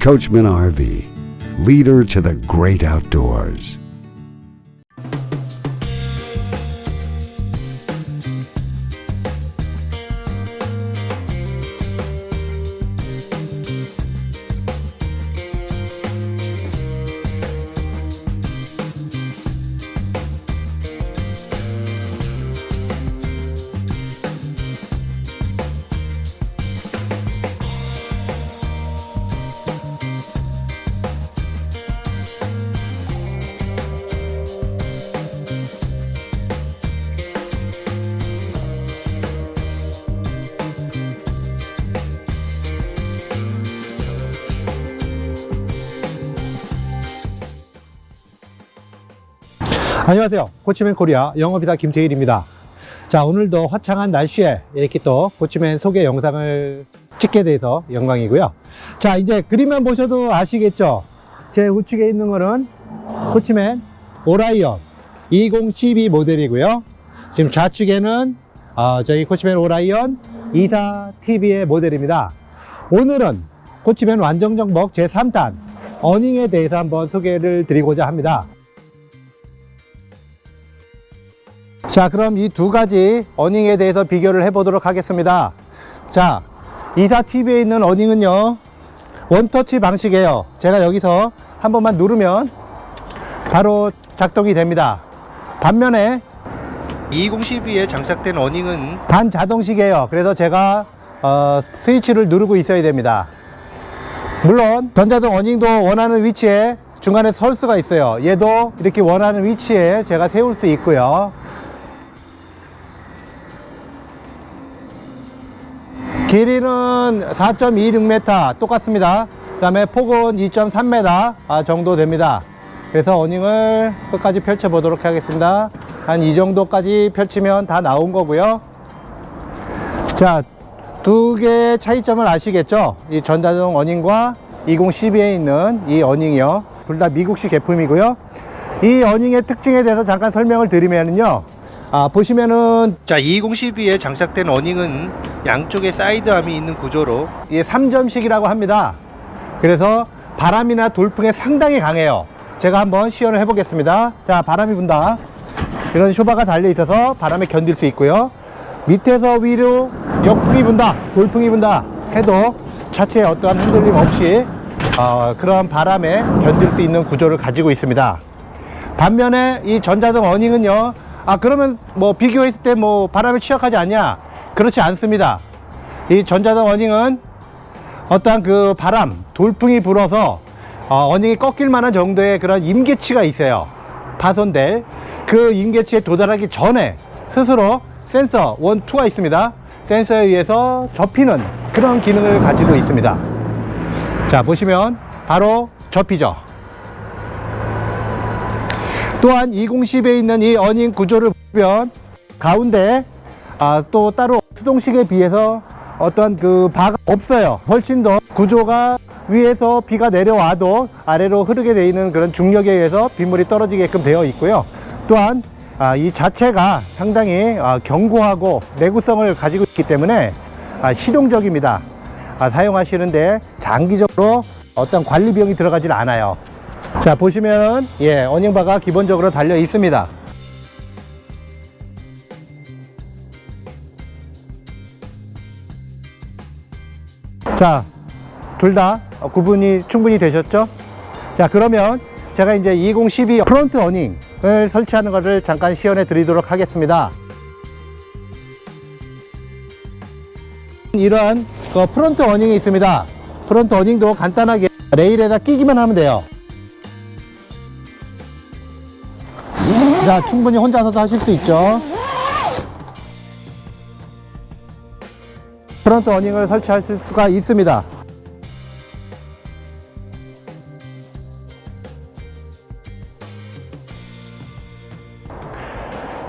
Coachman RV, leader to the great outdoors. 안녕하세요. 코치맨 코리아 영어비사 김태일입니다. 자, 오늘도 화창한 날씨에 이렇게 또 코치맨 소개 영상을 찍게 돼서 영광이고요. 자, 이제 그림만 보셔도 아시겠죠? 제 우측에 있는 거는 코치맨 오라이언 2012 모델이고요. 지금 좌측에는 어, 저희 코치맨 오라이언 24 TV의 모델입니다. 오늘은 코치맨 완정정복 제3탄 어닝에 대해서 한번 소개를 드리고자 합니다. 자, 그럼 이 두 가지 어닝에 대해서 비교를 해 보도록 하겠습니다. 자, 24TV에 있는 어닝은요, 원터치 방식이에요. 제가 여기서 한 번만 누르면 바로 작동이 됩니다. 반면에 2012에 장착된 어닝은 반자동식이에요. 그래서 제가 어, 스위치를 누르고 있어야 됩니다. 물론 전자동 어닝도 원하는 위치에 중간에 설 수가 있어요. 얘도 이렇게 원하는 위치에 제가 세울 수 있고요. 길이는 4.26m 똑같습니다. 그 다음에 폭은 2.3m 아, 정도 됩니다. 그래서 어닝을 끝까지 펼쳐 보도록 하겠습니다. 한 이 정도까지 펼치면 다 나온 거고요. 자, 두 개의 차이점을 아시겠죠? 이 전자동 어닝과 2012에 있는 이 어닝이요. 둘 다 미국식 제품이고요. 이 어닝의 특징에 대해서 잠깐 설명을 드리면요. 아, 보시면은 자, 2012에 장착된 어닝은 양쪽에 사이드암이 있는 구조로 이게 3점식이라고 합니다. 그래서 바람이나 돌풍에 상당히 강해요. 제가 한번 시연을 해 보겠습니다. 자, 바람이 분다. 이런 쇼바가 달려 있어서 바람에 견딜 수 있고요. 밑에서 위로 역풍이 분다, 돌풍이 분다 해도 차체에 어떠한 흔들림 없이 어, 그런 바람에 견딜 수 있는 구조를 가지고 있습니다. 반면에 이 전자동 어닝은요, 아, 그러면 뭐 비교했을 때 뭐 바람에 취약하지 않냐? 그렇지 않습니다. 이 전자동 어닝은 어떠한 그 바람, 돌풍이 불어서 어, 어닝이 꺾일 만한 정도의 그런 임계치가 있어요. 파손될. 그 임계치에 도달하기 전에 스스로 센서 1, 2가 있습니다. 센서에 의해서 접히는 그런 기능을 가지고 있습니다. 자, 보시면 바로 접히죠. 또한 2010에 있는 이 어닝 구조를 보면 가운데 아, 또 따로 수동식에 비해서 어떤 그 바가 없어요. 훨씬 더 구조가 위에서 비가 내려와도 아래로 흐르게 되어 있는 그런 중력에 의해서 빗물이 떨어지게끔 되어 있고요. 또한 아, 이 자체가 상당히 아, 견고하고 내구성을 가지고 있기 때문에 아, 실용적입니다. 아, 사용하시는데 장기적으로 어떤 관리 비용이 들어가질 않아요. 자 보시면 예 어닝바가 기본적으로 달려 있습니다. 자, 둘 다 구분이 충분히 되셨죠? 자, 그러면 제가 이제 2012 프론트 어닝을 설치하는 것을 잠깐 시연해 드리도록 하겠습니다. 이러한 그 프론트 어닝이 있습니다. 프론트 어닝도 간단하게 레일에다 끼기만 하면 돼요. 자, 충분히 혼자서도 하실 수 있죠. 프론트 어닝을 설치하실 수가 있습니다.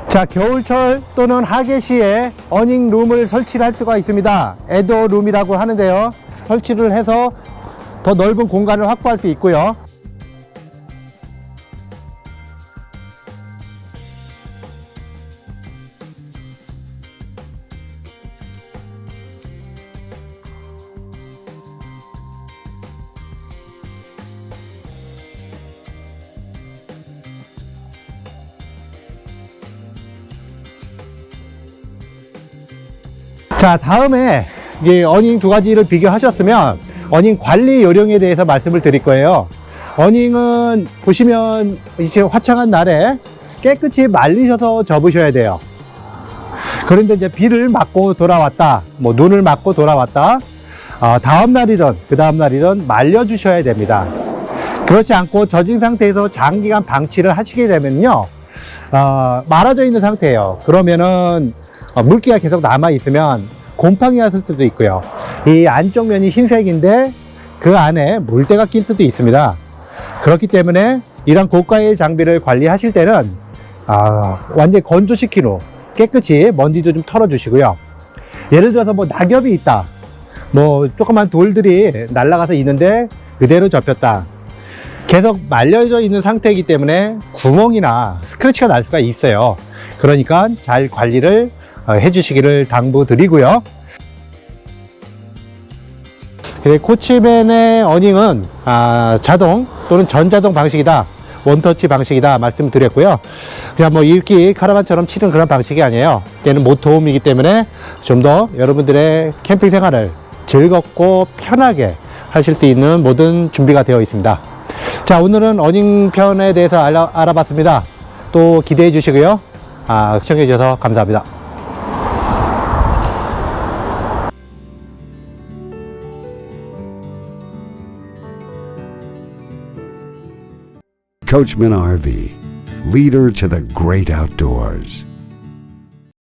자, 겨울철 또는 하계 시에 어닝 룸을 설치를 할 수가 있습니다. 에도 룸이라고 하는데요. 설치를 해서 더 넓은 공간을 확보할 수 있고요. 자, 다음에 이제 어닝 두 가지를 비교하셨으면 어닝 관리 요령에 대해서 말씀을 드릴 거예요. 어닝은 보시면 이제 화창한 날에 깨끗이 말리셔서 접으셔야 돼요. 그런데 이제 비를 맞고 돌아왔다, 뭐 눈을 맞고 돌아왔다, 어, 다음 날이든 그 다음 날이든 말려주셔야 됩니다. 그렇지 않고 젖은 상태에서 장기간 방치를 하시게 되면요, 어, 말아져 있는 상태예요. 그러면은 어, 물기가 계속 남아 있으면 곰팡이가 쓸 수도 있고요. 이 안쪽 면이 흰색인데 그 안에 물때가 낄 수도 있습니다. 그렇기 때문에 이런 고가의 장비를 관리하실 때는 아, 완전히 건조시킨 후 깨끗이 먼지도 좀 털어주시고요. 예를 들어서 뭐 낙엽이 있다. 뭐 조그만 돌들이 날아가서 있는데 그대로 접혔다. 계속 말려져 있는 상태이기 때문에 구멍이나 스크래치가 날 수가 있어요. 그러니까 잘 관리를 어, 해주시기를 당부드리고요. 네, 코치맨의 어닝은 아, 자동 또는 전자동 방식이다. 원터치 방식이다 말씀드렸고요. 그냥 뭐 읽기 카라반처럼 치는 그런 방식이 아니에요. 얘는 모토홈이기 때문에 좀 더 여러분들의 캠핑 생활을 즐겁고 편하게 하실 수 있는 모든 준비가 되어 있습니다. 자, 오늘은 어닝 편에 대해서 알아, 알아봤습니다. 또 기대해 주시고요. 아, 시청해 주셔서 감사합니다. Coachman RV, leader to the great outdoors.